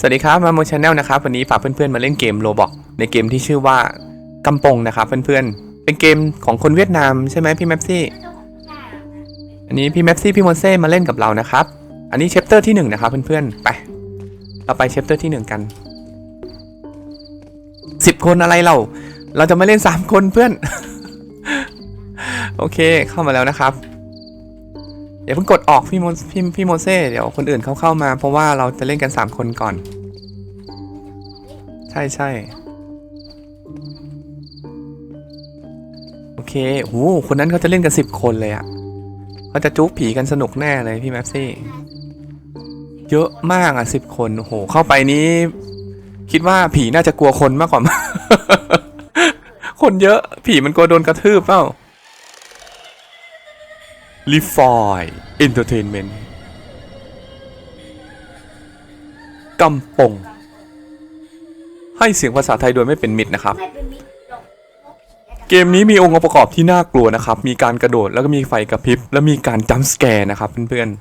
สวัสดีครับมาโมชาแนลนะครับวันนี้พาเพื่อนๆมาเล่นเกมโรบอกในเกมที่ชื่อว่ากำปงนะครับเพื่อนๆเป็นเกมของคนเวียดนามใช่ไหมพี่แมปซี่อันนี้พี่แมปซี่พี่มอนเซ่มาเล่นกับเรานะครับ อันนี้เชปเตอร์ที่หนึ่งนะครับเพื่อนๆไป เราไปเชปเตอร์ที่หนึ่งกันสิบคนอะไรเรา เราจะม่เล่นสามคนเพื่อน โอเคเข้ามาแล้วนะครับ อย่าเพิ่งกดออกพี่โมพี่พี่โมเซ่เดี๋ยวคนอื่นเขาเข้ามา เพราะว่าเราจะเล่นกันสามคนก่อน ใช่ใช่โอเคโหคนนั้นเขาจะเล่นกันสิบคนเลยอะเขาจะจุกผีกันสนุกแน่เลยพี่แมปซี่เยอะมากอะสิบคนโอ้โหเข้าไปนี้ คิดว่าผีน่าจะกลัวคนมากกว่า คนเยอะ ผีมันกลัวโดนกระทืบเปล่า l i f y Entertainment กำปง ให้เสียงภาษาไทยโดยไม่เป็นมิตรนะครับ เกมนี้มีองค์ประกอบที่น่ากลัวนะครับ มีการกระโดดแล้วก็มีไฟกระพริบ แล้วมีการจัมสแกร์นะครับเพื่อนๆ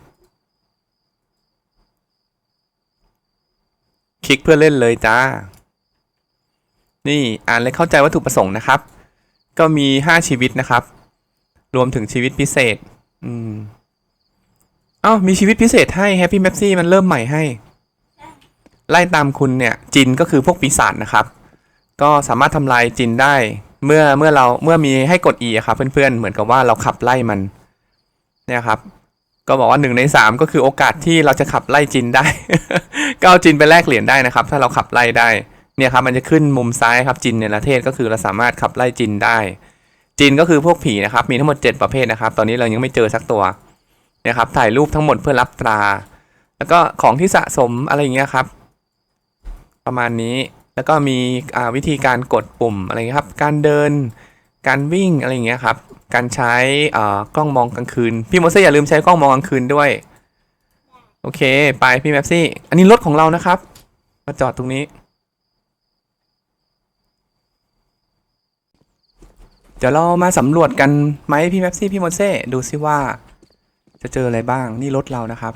คลิกเพื่อเล่นเลยจ้า นี่อ่านและเข้าใจวัตถุประสงค์นะครับ ก็มี 5 ชีวิตนะครับ รวมถึงชีวิตพิเศษ อืมอ้ามีชีวิตพิเศษให้แฮปปี้แมปซี่มันเริ่มใหม่ให้ ไล่ตามคุณเนี่ย จินก็คือพวกปีศาจนะครับ ก็สามารถทำลายจินได้ เมื่อเมื่อเราเมื่อมีให้กด E อะครับ เพื่อนๆ เหมือนกับว่าเราขับไล่มัน เนี่ยครับ ก็บอกว่าหนึ่งในสามก็คือโอกาสที่เราจะขับไล่จินได้ ก็เอาจินไปแลกเหรียญได้นะครับ ถ้าเราขับไล่ได้ เนี่ยครับ มันจะขึ้นมุมซ้ายครับจินในประเทศก็คือเราสามารถขับไล่จินได้ จินก็คือพวกผีนะครับ มีทั้งหมด 7 ประเภทนะครับ ตอนนี้เรายังไม่เจอสักตัวนี่ยครับ ถ่ายรูปทั้งหมดเพื่อรับตรา แล้วก็ของที่สะสมอะไรอย่างเงี้ยครับ ประมาณนี้ แล้วก็มีวิธีการกดปุ่มอะไรเงี้ยครับ การเดิน การวิ่งอะไรอย่างเงี้ยครับ การใช้กล้องมองกลางคืน พี่โมเซ่อย่าลืมใช้กล้องมองกลางคืนด้วย โอเค ไปพี่แมปซี่ อันนี้รถของเรานะครับ มาจอดตรงนี้ เดี๋ยวเรามาสำรวจกันไหมพี่แมปซี่พี่โมเซ่ดูซิว่า จะเจออะไรบ้างนี่รถเรานะครับ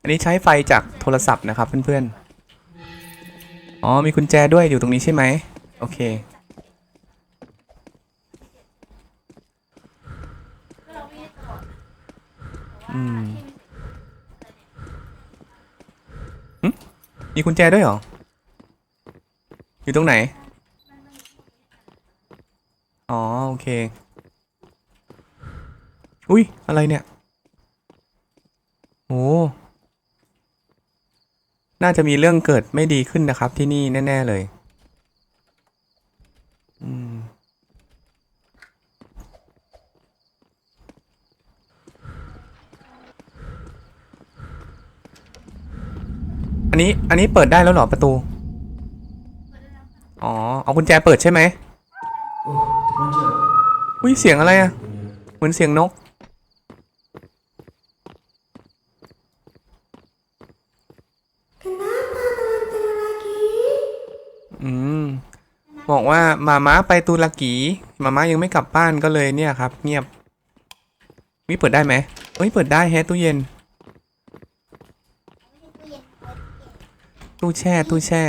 อันนี้ใช้ไฟจากโทรศัพท์นะครับเพื่อนๆ อ๋อมีกุญแจด้วยอยู่ตรงนี้ใช่ไหมโอเคอืม มีกุญแจด้วยเหรอ อยู่ตรงไหน อ๋อ โอเค อุ้ย อะไรเนี่ย โอ้ น่าจะมีเรื่องเกิดไม่ดีขึ้นนะครับที่นี่แน่ ๆ เลย อันนี้ อันนี้เปิดได้แล้วเหรอประตู อ๋อ เอากุญแจเปิดใช่ไหมอุ้ยเสียงอะไรอะเหมือนเสียงนก อืม บอกว่ามาม้าไปตุรกี มาม้ายังไม่กลับบ้านก็เลยเนี่ยครับ เงียบมีเปิดได้ไหมเฮ้ย เปิดได้แฮะตู้เย็น ตู้แช่ตู้แช่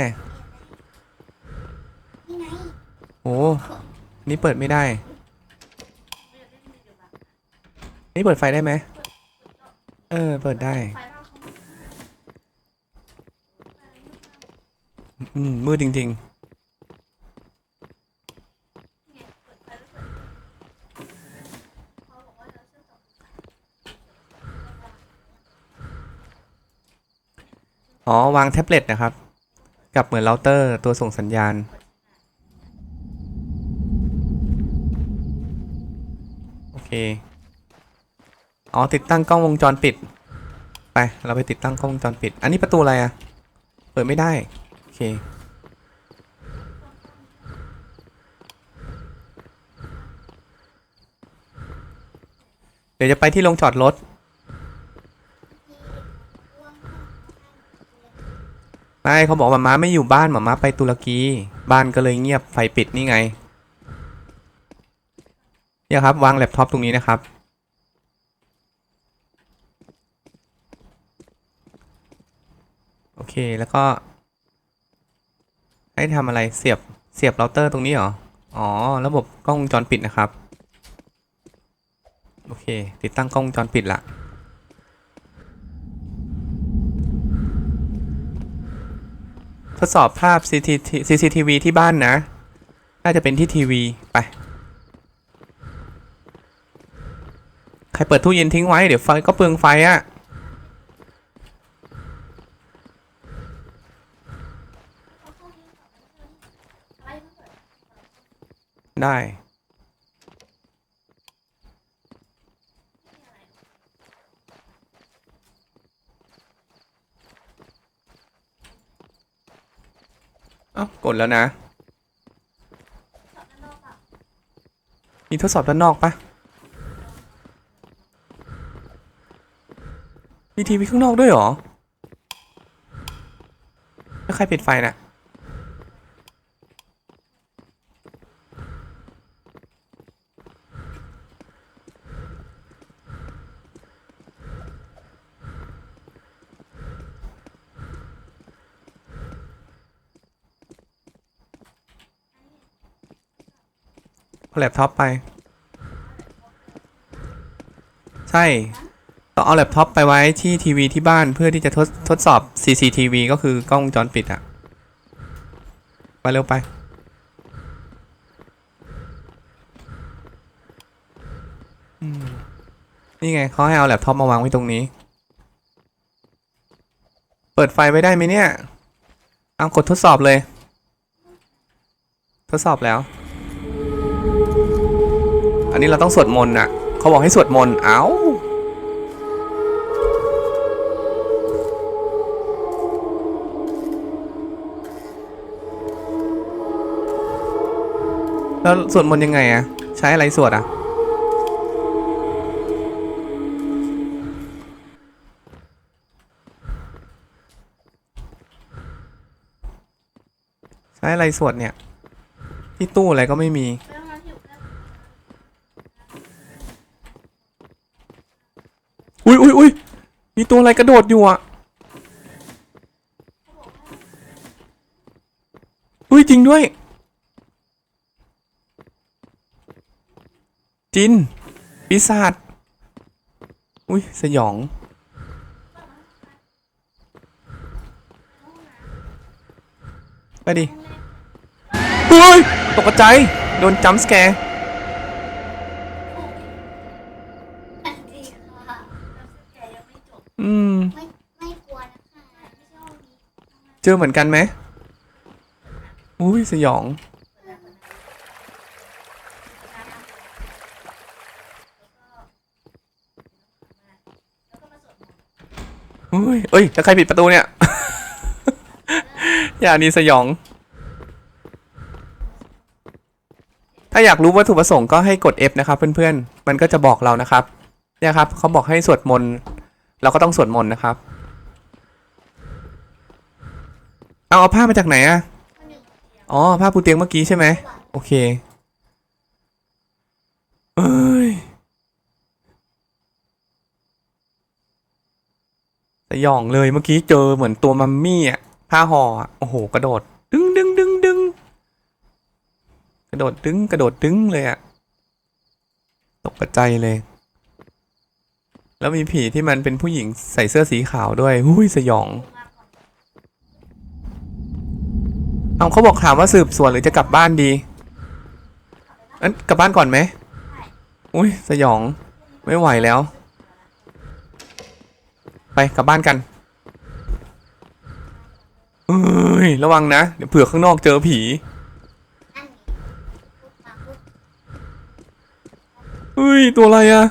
นี่ไงโอ้นี่เปิดไม่ได้ นี่เปิดไฟได้ไหมเออ เปิดได้ อืมมืดจริง ๆ อ๋อ วางแท็บเล็ตนะครับ กับเหมือนเราเตอร์ตัวส่งสัญญาณ โอเค อ๋อ ติดตั้งกล้องวงจรปิด ไป เราไปติดตั้งกล้องวงจรปิด อันนี้ประตูอะไรอะเปิดไม่ได้ โอเคเดี๋ยวจะไปที่ลงจอดรถ ไม่เขาบอกว่าม้าไม่อยู่บ้านหมาม้าไปตุรกี บ้านก็เลยเงียบไฟปิดนี่ไงเนี่ยครับวางแล็ปท็อปตรงนี้นะครับ โอเคแล้วก็ ให้ทำอะไรเสียบเสียบเราเตอร์ตรงนี้เหรอ อ๋อ ระบบกล้องวงจรปิดนะครับ โอเค ติดตั้งกล้องวงจรปิดละ ทดสอบภาพ CCTV ที่บ้านนะ น่าจะเป็นที่ทีวี ไป ใครเปิดตู้เย็นทิ้งไว้ เดี๋ยวไฟก็เปลืองไฟอะได้ อ้ากดแล้วนะ มีทดสอบด้านนอกปะมีทีวีข้างนอกด้วยเหรอ แล้วใครปิดไฟน่ะ เอาแล็ปท็อปไป ใช่ ต้องเอาแล็ปท็อปไปไว้ที่ทีวีที่บ้านเพื่อที่จะทดทดสอบ CCTV ก็คือกล้องวงจรปิดอะไปเร็วไปนี่ไงเขาให้เอาแล็ปท็อปมาวางไว้ตรงนี้ เปิดไฟไว้ได้ไหมเนี่ย เอากดทดสอบเลย ทดสอบแล้ว อันนี้เราต้องสวดมนต์น่ะเขาบอกให้สวดมนต์เอ้าแล้วสวดมนต์ยังไงอะใช้อะไรสวดอะใช้อะไรสวดเนี่ย ที่ตู้อะไรก็ไม่มี อุ้ยอุ้ยอุ้ย มีตัวอะไรกระโดดอยู่อะอุ้ยจริงด้วย จิน ปีศาจ อุ้ยสยอง ไปดิเฮ้ยตกใจ โดนจัมป์สแกร์ อันดีค่ะ อืม ไม่ไม่กลัวนะคะไม่ใช่ว่ามี เจอเหมือนกันไหมอุ้ยสยอง อุ้ยเอ้ยแล้วใครปิดประตูเนี่ย อย่านี้สยอง ถ้าอยากรู้วัตถุประสงค์ก็ให้กด F นะครับ เพื่อนๆ มันก็จะบอกเรานะครับ เนี่ยครับเขาบอกให้สวดมนต์ เราก็ต้องสวดมนต์นะครับ เอาเอาผ้ามาจากไหนอะอ๋อผ้าปูเตียงเมื่อกี้ใช่ไหมโอเคเอ้ยสยองเลยเมื่อกี้เจอเหมือนตัวมัมมี่อะผ้าห่ออะโอ้โห กระโดด ดึงดึงดึงดึงกระโดดดึงกระโดดดึงเลยอะตกใจเลย แล้วมีผีที่มันเป็นผู้หญิงใส่เสื้อสีขาวด้วยหุ้ยสยอง เอาเขาบอกถามว่าสืบสวนหรือจะกลับบ้านดีอันกลับบ้านก่อนไหมอุ้ยสยองไม่ไหวแล้ว ไปกลับบ้านกันเอ้ยระวังนะเดี๋ยวเผื่อข้างนอกเจอผีเฮ้ยตัวอะไรอะ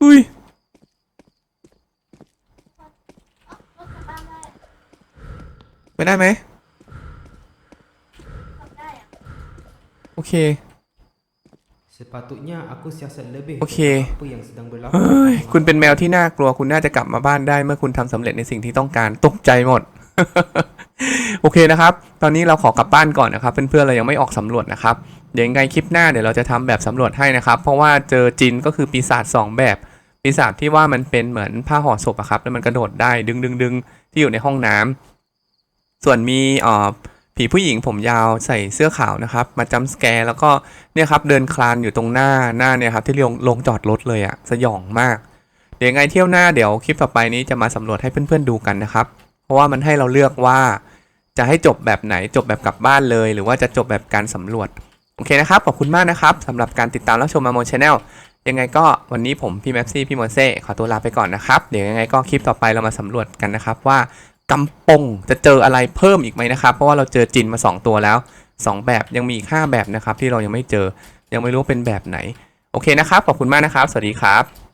เฮ้ย รถกลับบ้านได้ ไปได้ไหมกลับได้อะโอเค Sepatutnya aku siasat lebih Okey. tentang apa yang sedang berlaku. เฮ้ยคุณเป็นแมวที่น่ากลัว คุณน่าจะกลับมาบ้านได้เมื่อคุณทำสำเร็จในสิ่งที่ต้องการตกใจหมด โอเคนะครับ ตอนนี้เราขอกลับบ้านก่อนนะครับ เพื่อนๆเรายังไม่ออกสำรวจนะครับ เดี๋ยวยังไงคลิปหน้าเดี๋ยวเราจะทำแบบสำรวจให้นะครับ เพราะว่าเจอจินก็คือปีศาจสองแบบ ปีศาจที่ว่ามันเป็นเหมือนผ้าห่อศพอะครับ แล้วมันกระโดดได้ดึงดึงดึงที่อยู่ในห้องน้ำ ส่วนมีอ่อผีผู้หญิงผมยาวใส่เสื้อขาวนะครับ มาจัมป์สแกร์แล้วก็เนี่ยครับเดินคลานอยู่ตรงหน้าหน้าเนี่ยครับที่ลงลงจอดรถเลยอะสยองมาก เดี๋ยวไงเที่ยวหน้าเดี๋ยวคลิปต่อไปนี้จะมาสำรวจให้เพื่อนๆดูกันนะครับ เพราะว่ามันให้เราเลือกว่าจะให้จบแบบไหนจบแบบกลับบ้านเลย หรือว่าจะจบแบบการสำรวจ โอเคนะครับ ขอบคุณมากนะครับสำหรับการติดตามรับชมมาโมชแนลยังไงก็วันนี้ผมพี่แม็ปซี่พี่โมเซ่ขอตัวลาไปก่อนนะครับ เดี๋ยวยังไงก็คลิปต่อไปเรามาสำรวจกันนะครับว่า กำปงจะเจออะไรเพิ่มอีกไหมนะครับ เพราะว่าเราเจอจินมา 2 ตัวแล้ว 2 แบบยังมีอีก 5 แบบนะครับ ที่เรายังไม่เจอยังไม่รู้เป็นแบบไหน โอเคนะครับ ขอบคุณมากนะครับ สวัสดีครับ